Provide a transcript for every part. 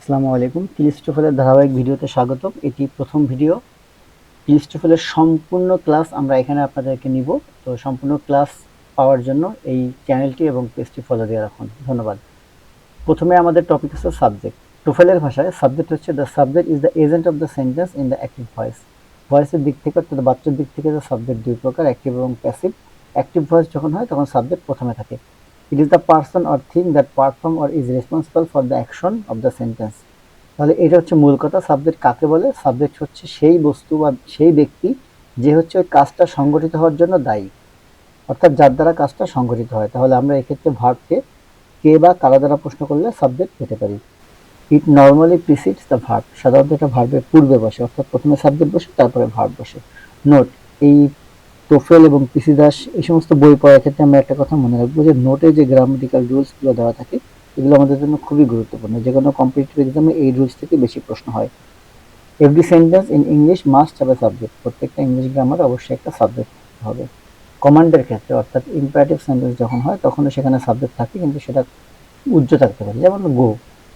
আসসালামু আলাইকুম। ক্লিস্টোফেলের ধারাবাহিক ভিডিওতে স্বাগতম। এটি প্রথম ভিডিও। ক্লিস্টোফেলের সম্পূর্ণ ক্লাস আমরা এখানে আপনাদেরকে নিব। তো সম্পূর্ণ ক্লাস পাওয়ার জন্য এই চ্যানেলটি এবং পেজটি ফলো দিয়ে রাখুন। ধন্যবাদ। প্রথমে আমাদের টপিক হচ্ছে সাবজেক্ট টোফেলের ভাষায় সাবজেক্ট হচ্ছে the subject is the agent of the sentence in the active voice ভয়েসের দিক থেকে অর্থাৎ বাচ্চার দিক থেকে সাবজেক্ট দুই প্রকার অ্যাক্টিভ এবং প্যাসিভ অ্যাক্টিভ ভয়েস যখন হয়, তখন সাবজেক্ট প্রথমে থাকে। It is the person or thing that perform or is responsible for the action of the sentence তাহলে এটা হচ্ছে মূল কথা। সাবজেক্ট কাকে বলে? সাবজেক্ট হচ্ছে সেই বস্তু বা সেই ব্যক্তি যে হচ্ছে ওই কাজটা সংগঠিত হওয়ার জন্য দায়ী। অর্থাৎ যার দ্বারা কাজটা সংগঠিত হয়। তাহলে আমরা এক্ষেত্রে ভার্বকে কে বা কারা দ্বারা প্রশ্ন করলে সাবজেক্ট পেতে পারি। It normally precedes the verb সাধারণত এটা ভার্বের পূর্বে বসে। অর্থাৎ প্রথমে সাবজেক্ট বসে, তারপরে ভার্ব বসে। নোট এই টোফেল এবং পিসি দাস এই সমস্ত বই পড়ার ক্ষেত্রে আমরা একটা কথা মনে রাখব যে নোটে যে গ্রামাটিক্যাল রুলসগুলো দেওয়া থাকে, এগুলো আমাদের জন্য খুবই গুরুত্বপূর্ণ। যে কোনো কম্পিটিটিভ এক্সামে এই রুলস থেকে বেশি প্রশ্ন হয়। Every sentence in English must have a subject প্রত্যেকটা ইংলিশ গ্রামার অবশ্যই একটা সাবজেক্ট হবে। কমান্ডের ক্ষেত্রে, অর্থাৎ ইম্পারেটিভ সেন্টেন্স যখন হয়, তখনও সেখানে সাবজেক্ট থাকে, কিন্তু সেটা উজ্জ্ব থাকতে পারে। যেমন গো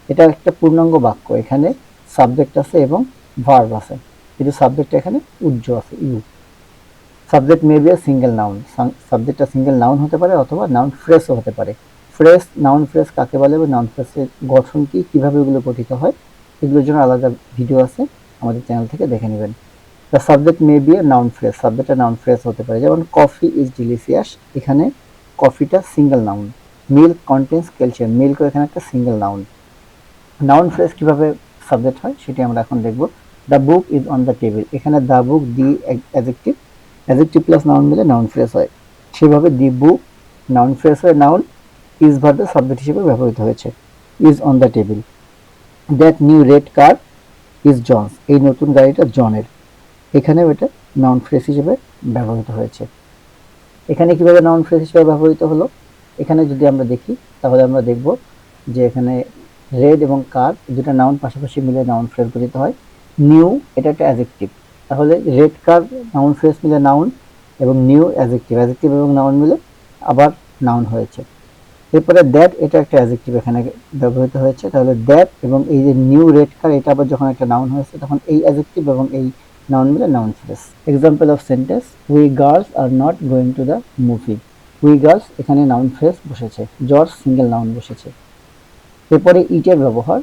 এটা একটা পূর্ণাঙ্গ বাক্য। এখানে সাবজেক্ট আছে এবং ভার্ব আছে। কিন্তু সাবজেক্টটা এখানে উজ্জ্ব আছে you subject may be single noun সাবজেক্টটা সিঙ্গেল নাউন হতে পারে অথবা নাউন ফ্রেশও হতে পারে। ফ্রেশ নাউন ফ্রেশ কাকে বলে বা নাউন ফ্রেশের গঠন কী, কীভাবে এগুলো গঠিত হয়, এগুলোর জন্য আলাদা ভিডিও আছে। আমাদের চ্যানেল থেকে দেখে নেবেন। The subject may be a noun phrase সাবজেক্টটা নাউন ফ্রেশ হতে পারে। যেমন কফি ইজ ডিলিশিয়াস এখানে কফিটা single noun milk contains calcium মিল্কও এখানে একটা সিঙ্গেল নাউন নাউন ফ্রেশ কীভাবে সাবজেক্ট হয়, সেটি আমরা এখন দেখব। The book is on the table এখানে the book the adjective adjective plus noun মিলে নাউন ফ্রেশ হয়। সেভাবে দি বুক নাউন ফ্রেশ হয় নাউন ইজ ভার্বের সাবজেক্ট হিসেবে ব্যবহৃত হয়েছে। Is on the table that new red car is John's এই নতুন গাড়িটা জনের এখানেও এটা নাউন ফ্রেশ হিসেবে ব্যবহৃত হয়েছে। এখানে কীভাবে নাউন ফ্রেশ হিসেবে ব্যবহৃত হলো? এখানে যদি আমরা দেখি, তাহলে আমরা দেখব যে এখানে রেড এবং কার দুটা নাউন পাশাপাশি মিলে নাউন ফ্রেশ গঠিত হয়। নিউ এটা একটা অ্যাজেক্টিভ তাহলে রেড কার নাউন ফ্রেশ মিলে নাউন এবং নিউ অ্যাজেক্টিভ অ্যাজেক্টিভ এবং নাউন মিলে আবার নাউন হয়েছে। এরপরে দ্যাট এটা একটা অ্যাজেক্টিভ এখানে ব্যবহৃত হয়েছে। তাহলে দ্যাট এবং এই যে নিউ রেড কার এটা আবার যখন একটা নাউন হয়েছে, তখন এই অ্যাজেক্টিভ এবং এই নাউন মিলে noun phrase example of sentence we girls are not going to the movie we girls এখানে নাউন ফ্রেশ বসেছে। জর্জ সিঙ্গেল নাউন বসেছে। এরপরে ইটের ব্যবহার।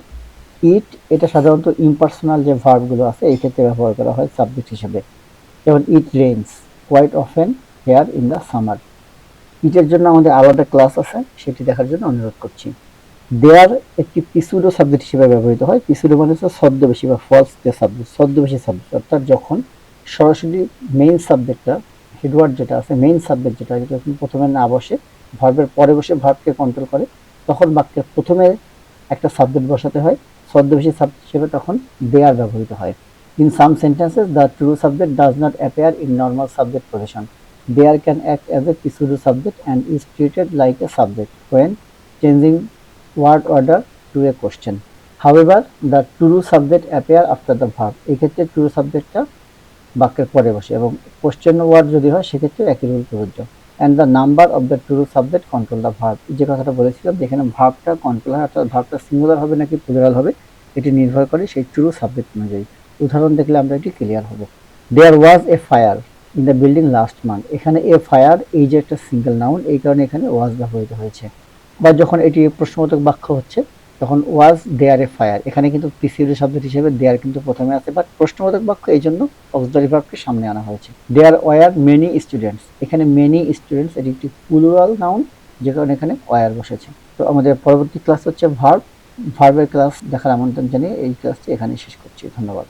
ইট, এটা সাধারণত ইম্পার্সোনাল যে ভার্বগুলো আছে, এই ক্ষেত্রে ব্যবহার করা হয় সাবজেক্ট হিসেবে। যেমন it rains quite often here in the summer ইটের জন্য আমাদের আলাদা ক্লাস আছে, সেটি দেখার জন্য অনুরোধ করছি। দেয়ার একটি পিসুডো সাবজেক্ট হিসেবে ব্যবহৃত হয়। পিসুডো মানে হচ্ছে ছদ্মবেশী বা ফলস যে সাবজেক্ট ছদ্মবেশী সাবজেক্ট অর্থাৎ যখন সরাসরি মেইন সাবজেক্টটা হেডওয়ার্ড যেটা আছে মেইন সাবজেক্ট যেটা আছে যখন প্রথমে না বসে ভার্বের পরে বসে ভার্বকে কন্ট্রোল করে, তখন বাক্যের প্রথমে একটা সাবজেক্ট বসাতে হয়। ছদ্মবেশী সাবজেক্ট হিসেবে তখন দেয়ার ব্যবহৃত হয়। In some sentences the true subject does not appear in normal subject position there can act as a কিছু to subject and is treated like a subject when changing word order to a question however the true subject appear after the verb এই ক্ষেত্রে true সাবজেক্টটা বাক্যের পরে বসে এবং question word যদি হয় সেক্ষেত্রে একই রুল প্রযোজ্য। And the number of the true subject control the verb যে কথাটা বলেছিলাম যেখানে ভার্বটা কন্ট্রোল হয়, অর্থাৎ ভার্বটা সিঙ্গুলার হবে নাকি প্লুরাল হবে, এটি নির্ভর করে সেই ট্রু সাবজেক্ট অনুযায়ী। উদাহরণ দেখলে আমরা এটি ক্লিয়ার হব। There was a fire in the building last month এখানে এ ফায়ার এই যে একটা সিঙ্গেল নাউন এই কারণে এখানে ওয়াজ ব্যবহৃত হয়েছে। বা যখন এটি প্রশ্নবোধক বাক্য হচ্ছে তখন ওয়াজ দেয়ার এ ফায়ার এখানে কিন্তু পিসিউডি সাবজেক্ট হিসেবে দেয়ার কিন্তু প্রথমে আছে বাট প্রশ্নবোধক বাক্য এই জন্য অক্সিলারি ভার্বকে সামনে আনা হয়েছে। দেয়ার ওয়ার মেনি স্টুডেন্টস এখানে মেনি স্টুডেন্টস এটি একটি প্লুরাল নাউন যে কারণে এখানে ওয়ার বসেছে। তো আমাদের পরবর্তী ক্লাস হচ্ছে ভার্ব ভার্বের ক্লাস দেখার আমন্ত্রণ জানিয়ে এই ক্লাসটি এখানে শেষ করছি। ধন্যবাদ।